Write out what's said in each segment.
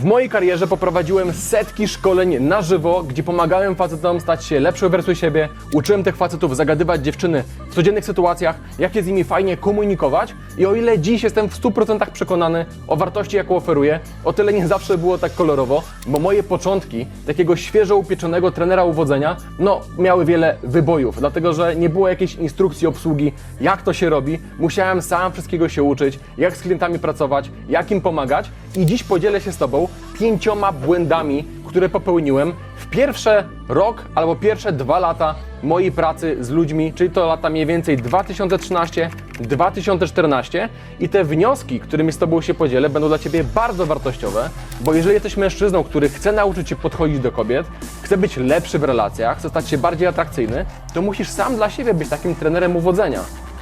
W mojej karierze poprowadziłem setki szkoleń na żywo, gdzie pomagałem facetom stać się lepszą wersją siebie, uczyłem tych facetów zagadywać dziewczyny w codziennych sytuacjach, jak się z nimi fajnie komunikować. I o ile dziś jestem w 100% przekonany o wartości, jaką oferuję, o tyle nie zawsze było tak kolorowo, bo moje początki takiego świeżo upieczonego trenera uwodzenia, no, miały wiele wybojów, dlatego że nie było jakiejś instrukcji obsługi, jak to się robi, musiałem sam wszystkiego się uczyć, jak z klientami pracować, jak im pomagać i dziś podzielę się z Tobą pięcioma błędami, które popełniłem w pierwsze rok albo pierwsze dwa lata mojej pracy z ludźmi, czyli to lata mniej więcej 2013-2014 i te wnioski, którymi z Tobą się podzielę, będą dla Ciebie bardzo wartościowe, bo jeżeli jesteś mężczyzną, który chce nauczyć się podchodzić do kobiet, chce być lepszy w relacjach, chce stać się bardziej atrakcyjny, to musisz sam dla siebie być takim trenerem uwodzenia.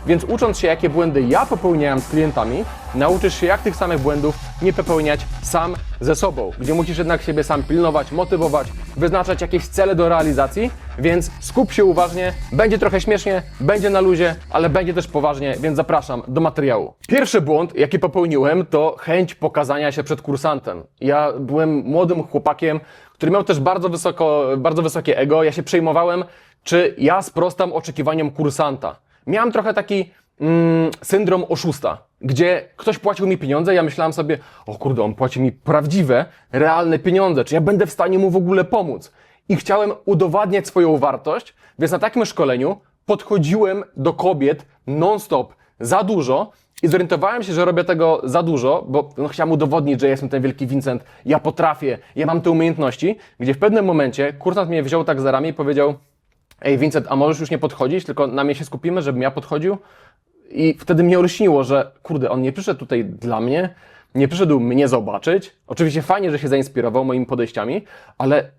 Więc ucząc się, jakie błędy ja popełniałem z klientami, nauczysz się, jak tych samych błędów nie popełniać sam ze sobą, gdzie musisz jednak siebie sam pilnować, motywować, wyznaczać jakieś cele do realizacji, więc skup się uważnie, będzie trochę śmiesznie, będzie na luzie, ale będzie też poważnie, więc zapraszam do materiału. Pierwszy błąd, jaki popełniłem, to chęć pokazania się przed kursantem. Ja byłem młodym chłopakiem, który miał też bardzo, wysoko, bardzo wysokie ego, ja się przejmowałem, czy ja sprostam oczekiwaniom kursanta miałem trochę taki mm, syndrom oszusta, gdzie ktoś płacił mi pieniądze, ja myślałem sobie, o kurde, on płaci mi prawdziwe, realne pieniądze, czy ja będę w stanie mu w ogóle pomóc? I chciałem udowadniać swoją wartość, więc na takim szkoleniu podchodziłem do kobiet non-stop za dużo i zorientowałem się, że robię tego za dużo, bo no, chciałem udowodnić, że jestem ten wielki Vincent, ja potrafię, ja mam te umiejętności, gdzie w pewnym momencie kursant mnie wziął tak za ramię i powiedział, Ej, Vincent, a możesz już nie podchodzić, tylko na mnie się skupimy, żebym ja podchodził? I wtedy mnie olśniło, że kurde, on nie przyszedł tutaj dla mnie, nie przyszedł mnie zobaczyć. Oczywiście fajnie, że się zainspirował moimi podejściami, ale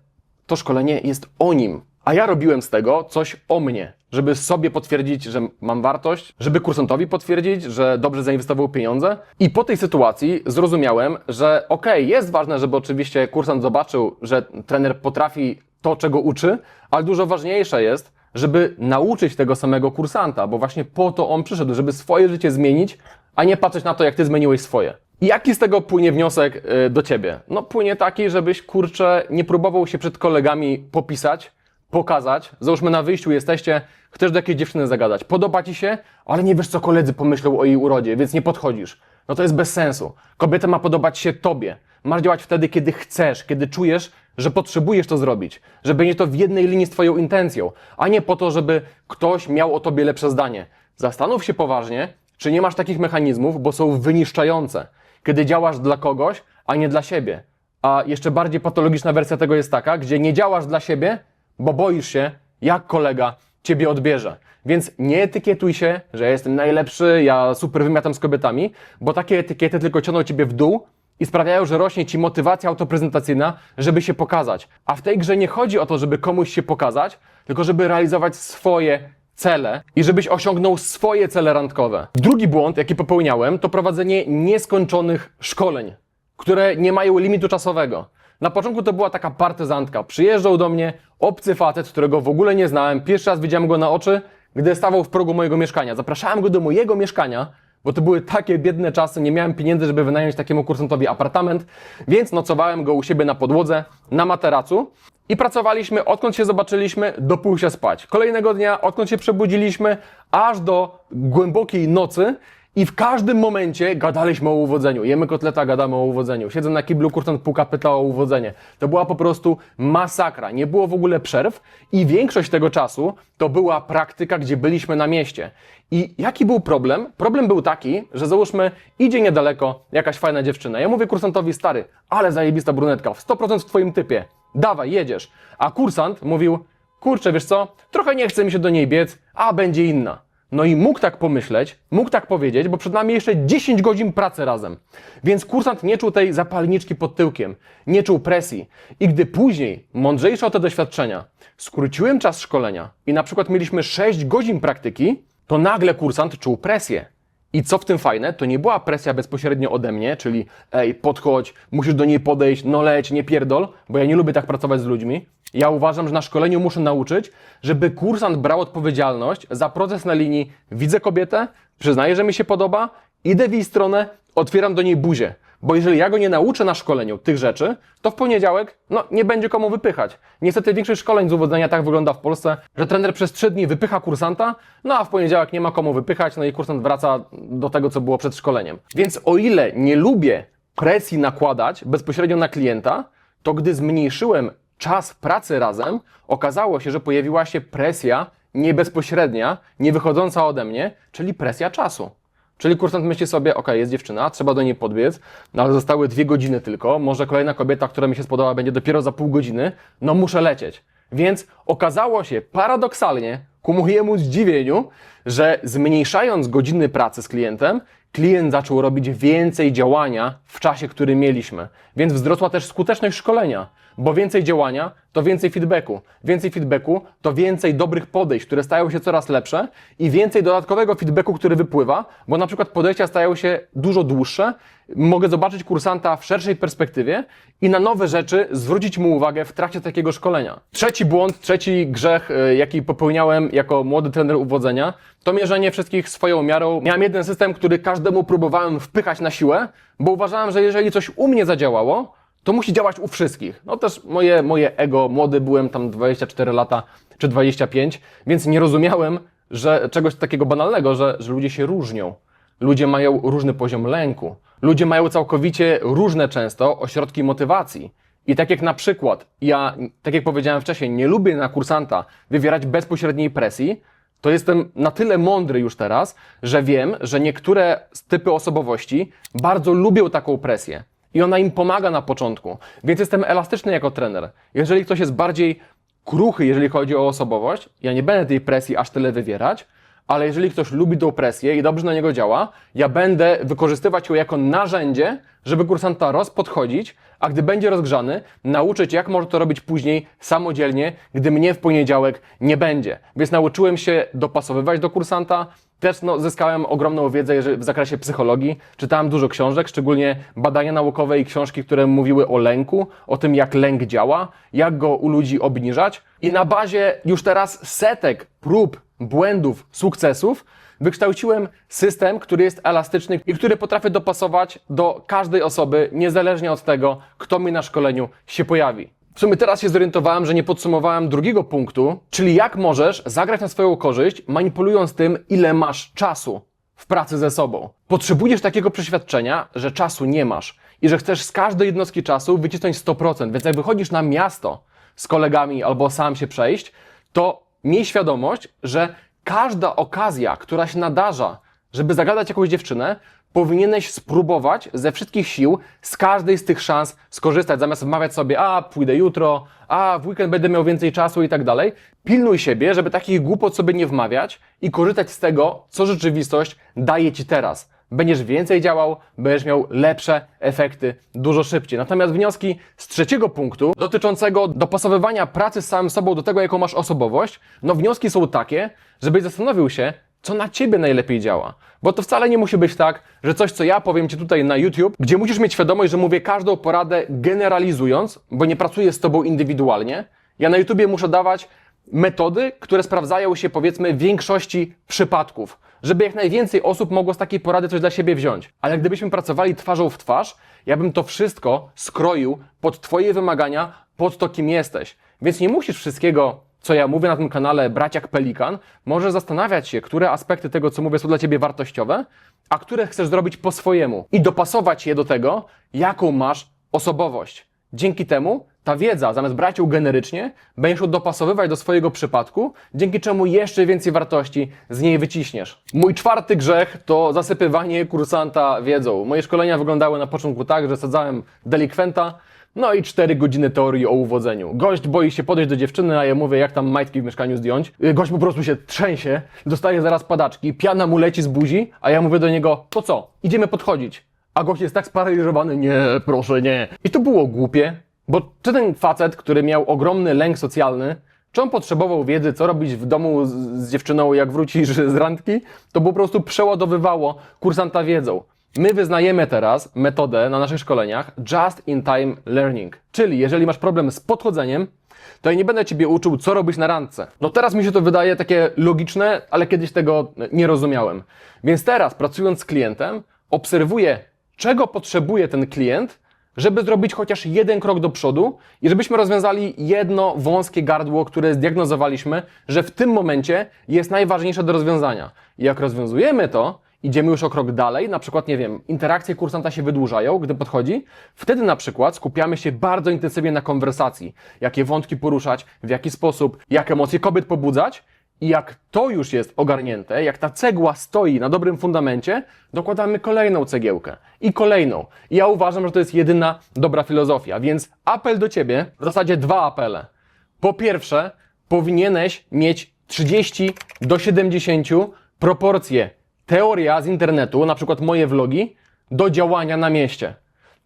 to szkolenie jest o nim. A ja robiłem z tego coś o mnie, żeby sobie potwierdzić, że mam wartość, żeby kursantowi potwierdzić, że dobrze zainwestował pieniądze. I po tej sytuacji zrozumiałem, że okej, jest ważne, żeby oczywiście kursant zobaczył, że trener potrafi to, czego uczy, ale dużo ważniejsze jest, żeby nauczyć tego samego kursanta, bo właśnie po to on przyszedł, żeby swoje życie zmienić, a nie patrzeć na to, jak ty zmieniłeś swoje. I jaki z tego płynie wniosek y, do ciebie? No płynie taki, żebyś kurczę nie próbował się przed kolegami popisać, pokazać. Załóżmy na wyjściu jesteście, chcesz do jakiejś dziewczyny zagadać. Podoba ci się, ale nie wiesz, co koledzy pomyślą o jej urodzie, więc nie podchodzisz. No to jest bez sensu. Kobieta ma podobać się tobie. Masz działać wtedy, kiedy chcesz, kiedy czujesz, że potrzebujesz to zrobić, że będzie to w jednej linii z Twoją intencją, a nie po to, żeby ktoś miał o Tobie lepsze zdanie. Zastanów się poważnie, czy nie masz takich mechanizmów, bo są wyniszczające, kiedy działasz dla kogoś, a nie dla siebie. A jeszcze bardziej patologiczna wersja tego jest taka, gdzie nie działasz dla siebie, bo boisz się, jak kolega Ciebie odbierze. Więc nie etykietuj się, że jestem najlepszy, ja super wymiatam z kobietami, bo takie etykiety tylko ciągną Ciebie w dół, i sprawiają, że rośnie ci motywacja autoprezentacyjna, żeby się pokazać. A w tej grze nie chodzi o to, żeby komuś się pokazać, tylko żeby realizować swoje cele i żebyś osiągnął swoje cele randkowe. Drugi błąd, jaki popełniałem, to prowadzenie nieskończonych szkoleń, które nie mają limitu czasowego. Na początku to była taka partyzantka. Przyjeżdżał do mnie obcy facet, którego w ogóle nie znałem. Pierwszy raz widziałem go na oczy, gdy stawał w progu mojego mieszkania. Zapraszałem go do mojego mieszkania, bo to były takie biedne czasy, nie miałem pieniędzy, żeby wynająć takiemu kursantowi apartament, więc nocowałem go u siebie na podłodze, na materacu i pracowaliśmy odkąd się zobaczyliśmy do pójścia spać. Kolejnego dnia, odkąd się przebudziliśmy, aż do głębokiej nocy i w każdym momencie gadaliśmy o uwodzeniu. Jemy kotleta, gadamy o uwodzeniu. Siedzę na kiblu, kursant puka, pyta o uwodzenie. To była po prostu masakra. Nie było w ogóle przerw i większość tego czasu to była praktyka, gdzie byliśmy na mieście. I jaki był problem? Problem był taki, że załóżmy, idzie niedaleko jakaś fajna dziewczyna. Ja mówię kursantowi, stary, ale zajebista brunetka, w 100% w twoim typie. Dawaj, jedziesz. A kursant mówił, kurczę, wiesz co, trochę nie chce mi się do niej biec, a będzie inna. No i mógł tak pomyśleć, mógł tak powiedzieć, bo przed nami jeszcze 10 godzin pracy razem. Więc kursant nie czuł tej zapalniczki pod tyłkiem, nie czuł presji. I gdy później, mądrzejszy o te doświadczenia, skróciłem czas szkolenia i na przykład mieliśmy 6 godzin praktyki, to nagle kursant czuł presję. I co w tym fajne, to nie była presja bezpośrednio ode mnie, czyli ej, podchodź, musisz do niej podejść, no leć, nie pierdol, bo ja nie lubię tak pracować z ludźmi. Ja uważam, że na szkoleniu muszę nauczyć, żeby kursant brał odpowiedzialność za proces na linii widzę kobietę, przyznaję, że mi się podoba, idę w jej stronę, otwieram do niej buzię. Bo jeżeli ja go nie nauczę na szkoleniu tych rzeczy, to w poniedziałek no, nie będzie komu wypychać. Niestety większość szkoleń z uwodzenia tak wygląda w Polsce, że trener przez trzy dni wypycha kursanta, no a w poniedziałek nie ma komu wypychać, no i kursant wraca do tego, co było przed szkoleniem. Więc o ile nie lubię presji nakładać bezpośrednio na klienta, to gdy zmniejszyłem czas pracy razem, okazało się, że pojawiła się presja nie bezpośrednia, nie wychodząca ode mnie, czyli presja czasu. Czyli kursant myśli sobie, ok, jest dziewczyna, trzeba do niej podbiec, no ale zostały dwie godziny tylko, może kolejna kobieta, która mi się spodoba, będzie dopiero za pół godziny, no muszę lecieć. Więc okazało się paradoksalnie, ku mojemu zdziwieniu, że zmniejszając godziny pracy z klientem, klient zaczął robić więcej działania w czasie, który mieliśmy. Więc wzrosła też skuteczność szkolenia, bo więcej działania to więcej feedbacku. Więcej feedbacku to więcej dobrych podejść, które stają się coraz lepsze i więcej dodatkowego feedbacku, który wypływa, bo na przykład podejścia stają się dużo dłuższe. Mogę zobaczyć kursanta w szerszej perspektywie i na nowe rzeczy zwrócić mu uwagę w trakcie takiego szkolenia. Trzeci błąd, trzeci grzech, y, jaki popełniałem jako młody trener uwodzenia, to mierzenie wszystkich swoją miarą. Miałem jeden system, który każdemu próbowałem wpychać na siłę, bo uważałem, że jeżeli coś u mnie zadziałało, to musi działać u wszystkich. No też moje, moje ego, młody byłem tam 24 lata czy 25, więc nie rozumiałem, że czegoś takiego banalnego, że, że ludzie się różnią. Ludzie mają różny poziom lęku. Ludzie mają całkowicie różne często ośrodki motywacji. I tak jak na przykład, ja, tak jak powiedziałem wcześniej, nie lubię na kursanta wywierać bezpośredniej presji, to jestem na tyle mądry już teraz, że wiem, że niektóre typy osobowości bardzo lubią taką presję. I ona im pomaga na początku. Więc jestem elastyczny jako trener. Jeżeli ktoś jest bardziej kruchy, jeżeli chodzi o osobowość, ja nie będę tej presji aż tyle wywierać, ale jeżeli ktoś lubi tą presję i dobrze na niego działa, ja będę wykorzystywać ją jako narzędzie, żeby kursanta rozpodchodzić, a gdy będzie rozgrzany, nauczyć jak może to robić później samodzielnie, gdy mnie w poniedziałek nie będzie. Więc nauczyłem się dopasowywać do kursanta, też no, zyskałem ogromną wiedzę w zakresie psychologii. Czytałem dużo książek, szczególnie badania naukowe i książki, które mówiły o lęku, o tym jak lęk działa, jak go u ludzi obniżać. I na bazie już teraz setek prób, błędów, sukcesów wykształciłem system, który jest elastyczny i który potrafię dopasować do każdej osoby, niezależnie od tego, kto mi na szkoleniu się pojawi. W sumie teraz się zorientowałem, że nie podsumowałem drugiego punktu, czyli jak możesz zagrać na swoją korzyść, manipulując tym, ile masz czasu w pracy ze sobą. Potrzebujesz takiego przeświadczenia, że czasu nie masz i że chcesz z każdej jednostki czasu wycisnąć 100%. Więc jak wychodzisz na miasto z kolegami albo sam się przejść, to miej świadomość, że każda okazja, która się nadarza, żeby zagadać jakąś dziewczynę, powinieneś spróbować ze wszystkich sił z każdej z tych szans skorzystać, zamiast wmawiać sobie, a pójdę jutro, a w weekend będę miał więcej czasu i tak dalej. Pilnuj siebie, żeby takich głupot sobie nie wmawiać i korzystać z tego, co rzeczywistość daje Ci teraz. Będziesz więcej działał, będziesz miał lepsze efekty dużo szybciej. Natomiast wnioski z trzeciego punktu, dotyczącego dopasowywania pracy z samym sobą do tego, jaką masz osobowość, no wnioski są takie, żebyś zastanowił się, co na ciebie najlepiej działa. Bo to wcale nie musi być tak, że coś, co ja powiem ci tutaj na YouTube, gdzie musisz mieć świadomość, że mówię każdą poradę generalizując, bo nie pracuję z tobą indywidualnie. Ja na YouTubie muszę dawać metody, które sprawdzają się powiedzmy w większości przypadków, żeby jak najwięcej osób mogło z takiej porady coś dla siebie wziąć. Ale gdybyśmy pracowali twarzą w twarz, ja bym to wszystko skroił pod Twoje wymagania, pod to, kim jesteś. Więc nie musisz wszystkiego, co ja mówię na tym kanale, brać jak pelikan. Możesz zastanawiać się, które aspekty tego, co mówię, są dla Ciebie wartościowe, a które chcesz zrobić po swojemu i dopasować je do tego, jaką masz osobowość. Dzięki temu ta wiedza, zamiast brać ją generycznie, będziesz ją dopasowywać do swojego przypadku, dzięki czemu jeszcze więcej wartości z niej wyciśniesz. Mój czwarty grzech to zasypywanie kursanta wiedzą. Moje szkolenia wyglądały na początku tak, że sadzałem delikwenta, no i 4 godziny teorii o uwodzeniu. Gość boi się podejść do dziewczyny, a ja mówię, jak tam majtki w mieszkaniu zdjąć. Y, Gość po prostu się trzęsie, dostaje zaraz padaczki, piana mu leci z buzi, a ja mówię do niego, to co, idziemy podchodzić. A gość jest tak sparaliżowany, nie, proszę, nie. I to było głupie, bo czy ten facet, który miał ogromny lęk socjalny, czy on potrzebował wiedzy, co robić w domu z, z dziewczyną, jak wrócisz z randki, to po prostu przeładowywało kursanta wiedzą. My wyznajemy teraz metodę na naszych szkoleniach Just in Time Learning. Czyli jeżeli masz problem z podchodzeniem, to ja nie będę Ciebie uczył, co robić na randce. No teraz mi się to wydaje takie logiczne, ale kiedyś tego nie rozumiałem. Więc teraz, pracując z klientem, obserwuję czego potrzebuje ten klient, żeby zrobić chociaż jeden krok do przodu i żebyśmy rozwiązali jedno wąskie gardło, które zdiagnozowaliśmy, że w tym momencie jest najważniejsze do rozwiązania. I jak rozwiązujemy to, idziemy już o krok dalej, na przykład, nie wiem, interakcje kursanta się wydłużają, gdy podchodzi, wtedy na przykład skupiamy się bardzo intensywnie na konwersacji, jakie wątki poruszać, w jaki sposób, jak emocje kobiet pobudzać jak to już jest ogarnięte, jak ta cegła stoi na dobrym fundamencie, dokładamy kolejną cegiełkę i kolejną. I ja uważam, że to jest jedyna dobra filozofia, więc apel do Ciebie, w zasadzie dwa apele. Po pierwsze, powinieneś mieć 30 do 70 proporcje teoria z internetu, na przykład moje vlogi, do działania na mieście.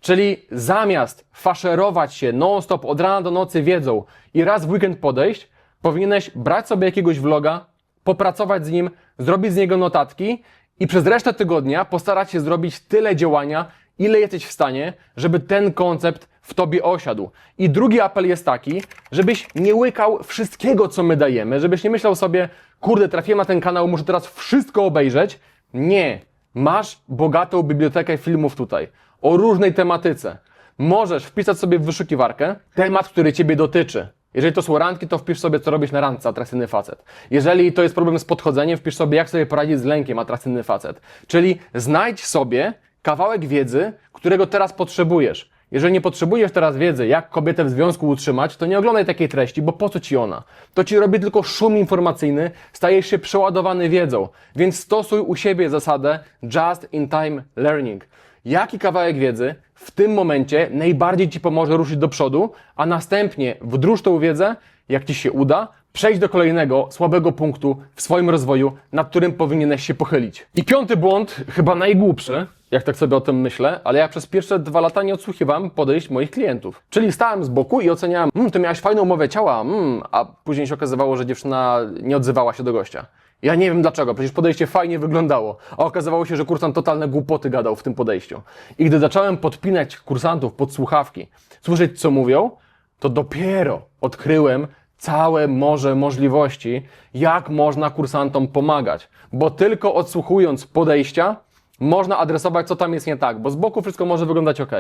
Czyli zamiast faszerować się non-stop od rana do nocy wiedzą i raz w weekend podejść, powinieneś brać sobie jakiegoś vloga, popracować z nim, zrobić z niego notatki i przez resztę tygodnia postarać się zrobić tyle działania, ile jesteś w stanie, żeby ten koncept w tobie osiadł. I drugi apel jest taki, żebyś nie łykał wszystkiego, co my dajemy, żebyś nie myślał sobie, kurde, trafiłem na ten kanał, muszę teraz wszystko obejrzeć. Nie. Masz bogatą bibliotekę filmów tutaj o różnej tematyce. Możesz wpisać sobie w wyszukiwarkę temat, który Ciebie dotyczy. Jeżeli to są randki, to wpisz sobie, co robisz na randce, atrakcyjny facet. Jeżeli to jest problem z podchodzeniem, wpisz sobie, jak sobie poradzić z lękiem, atrakcyjny facet. Czyli znajdź sobie kawałek wiedzy, którego teraz potrzebujesz. Jeżeli nie potrzebujesz teraz wiedzy, jak kobietę w związku utrzymać, to nie oglądaj takiej treści, bo po co ci ona? To ci robi tylko szum informacyjny, stajesz się przeładowany wiedzą. Więc stosuj u siebie zasadę just in time learning. Jaki kawałek wiedzy w tym momencie najbardziej ci pomoże ruszyć do przodu, a następnie wdróż tą wiedzę, jak ci się uda, przejść do kolejnego słabego punktu w swoim rozwoju, nad którym powinieneś się pochylić. I piąty błąd, chyba najgłupszy, jak tak sobie o tym myślę, ale ja przez pierwsze dwa lata nie odsłuchiwałem podejść moich klientów. Czyli stałem z boku i oceniałem, mmm, ty miałeś fajną mowę ciała, mm, a później się okazywało, że dziewczyna nie odzywała się do gościa. Ja nie wiem dlaczego, przecież podejście fajnie wyglądało, a okazywało się, że kursant totalne głupoty gadał w tym podejściu. I gdy zacząłem podpinać kursantów pod słuchawki, słyszeć co mówią, to dopiero odkryłem całe morze możliwości, jak można kursantom pomagać. Bo tylko odsłuchując podejścia, można adresować, co tam jest nie tak, bo z boku wszystko może wyglądać ok.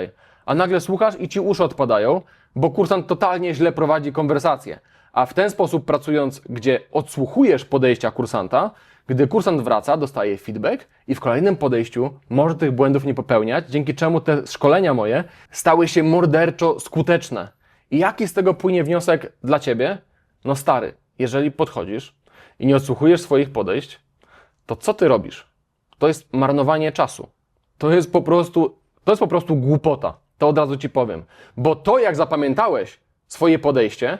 A nagle słuchasz i ci uszy odpadają, bo kursant totalnie źle prowadzi konwersację. A w ten sposób pracując, gdzie odsłuchujesz podejścia kursanta, gdy kursant wraca, dostaje feedback i w kolejnym podejściu może tych błędów nie popełniać, dzięki czemu te szkolenia moje stały się morderczo skuteczne. I jaki z tego płynie wniosek dla ciebie? No stary, jeżeli podchodzisz i nie odsłuchujesz swoich podejść, to co ty robisz? To jest marnowanie czasu. To jest po prostu, to jest po prostu głupota. To od razu ci powiem. Bo to, jak zapamiętałeś swoje podejście,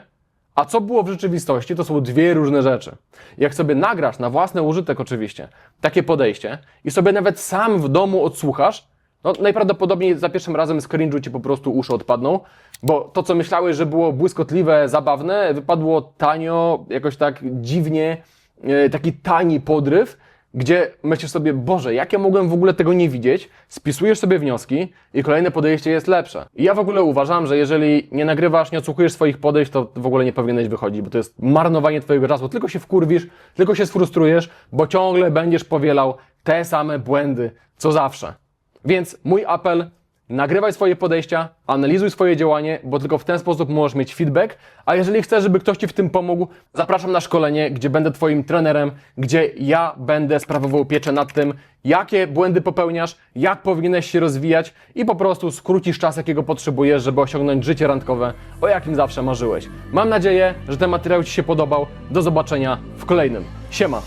a co było w rzeczywistości, to są dwie różne rzeczy. Jak sobie nagrasz na własny użytek oczywiście takie podejście i sobie nawet sam w domu odsłuchasz, no najprawdopodobniej za pierwszym razem z cringe'u ci po prostu uszy odpadną, bo to, co myślałeś, że było błyskotliwe, zabawne, wypadło tanio, jakoś tak dziwnie, e, taki tani podryw, gdzie myślisz sobie, Boże, jak ja mogłem w ogóle tego nie widzieć, spisujesz sobie wnioski i kolejne podejście jest lepsze. I ja w ogóle uważam, że jeżeli nie nagrywasz, nie odsłuchujesz swoich podejść, to w ogóle nie powinieneś wychodzić, bo to jest marnowanie twojego czasu. Tylko się wkurwisz, tylko się sfrustrujesz, bo ciągle będziesz powielał te same błędy, co zawsze. Więc mój apel, nagrywaj swoje podejścia, analizuj swoje działanie, bo tylko w ten sposób możesz mieć feedback, a jeżeli chcesz, żeby ktoś Ci w tym pomógł, zapraszam na szkolenie, gdzie będę Twoim trenerem, gdzie ja będę sprawował pieczę nad tym, jakie błędy popełniasz, jak powinieneś się rozwijać i po prostu skrócisz czas, jakiego potrzebujesz, żeby osiągnąć życie randkowe, o jakim zawsze marzyłeś. Mam nadzieję, że ten materiał Ci się podobał. Do zobaczenia w kolejnym. Siema!